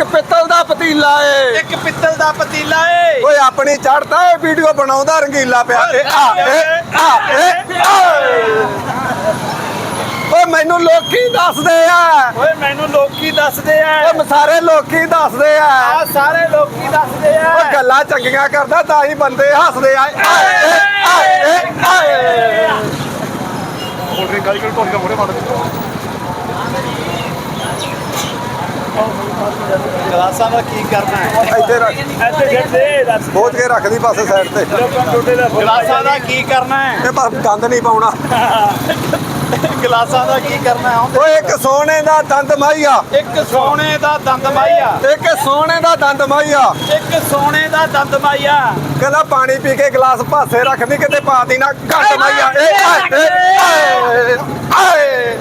ਇੱਕ ਪਿੱਤਲ ਦਾ ਪਤੀਲਾ ਏ। ਇੱਕ ਪਿੱਤਲ ਦਾ ਪਤੀਲਾ ਏ। ਓਏ ਆਪਣੀ ਚੜਦਾ ਏ ਵੀਡੀਓ ਬਣਾਉਂਦਾ ਰੰਗੀਲਾ ਪਿਆ। ਏ ਆ ਏ ਆ ਏ ਆ। ਓਏ ਮੈਨੂੰ ਲੋਕੀ ਦੱਸਦੇ ਆ। ਓਏ ਮੈਨੂੰ ਲੋਕੀ ਦੱਸਦੇ ਆ। ਓਏ ਸਾਰੇ ਲੋਕੀ ਦੱਸਦੇ ਆ। ਆ ਸਾਰੇ ਲੋਕੀ ਦੱਸਦੇ ਆ। ਓ ਗੱਲਾਂ ਚੰਗੀਆਂ ਕਰਦਾ ਤਾਂ ਹੀ ਬੰਦੇ ਹੱਸਦੇ ਆ। ਆਏ ਏ, ਆਏ ਏ, ਆਏ ਗਲਾਸਾਂ ਦਾ ਕੀ ਕਰਨਾ ਹੈ? ਇੱਥੇ ਰੱਖ। ਇੱਥੇ ਛੱਡੇ ਦੱਸ ਬੋਝ ਕੇ ਰੱਖਦੀ ਬਸ ਸਾਈਡ ਤੇ। ਗਲਾਸਾਂ ਦਾ ਕੀ ਕਰਨਾ ਹੈ? ਇਹ ਬਸ ਗੰਦ ਨਹੀਂ ਪਾਉਣਾ। ਗਲਾਸਾਂ ਦਾ ਕੀ ਕਰਨਾ ਹੈ? ਓਏ ਇੱਕ ਸੋਨੇ ਦਾ ਦੰਦ ਮਾਈਆ ਇੱਕ ਸੋਨੇ ਦਾ ਦੰਦ ਮਾਈਆ ਇੱਕ ਸੋਨੇ ਦਾ ਦੰਦ ਮਾਈਆ ਇੱਕ ਸੋਨੇ ਦਾ ਦੰਦ ਮਾਈਆ ਕਹਿੰਦਾ ਪਾਣੀ ਪੀ ਕੇ ਗਲਾਸ ਭਾਸੇ ਰੱਖਦੀ ਕਿਤੇ ਪਾਤੀ ਨਾ। ਘੱਟ ਮਾਈਆ ਏ ਆਏ। ਏ, ਆਏ ਆਏ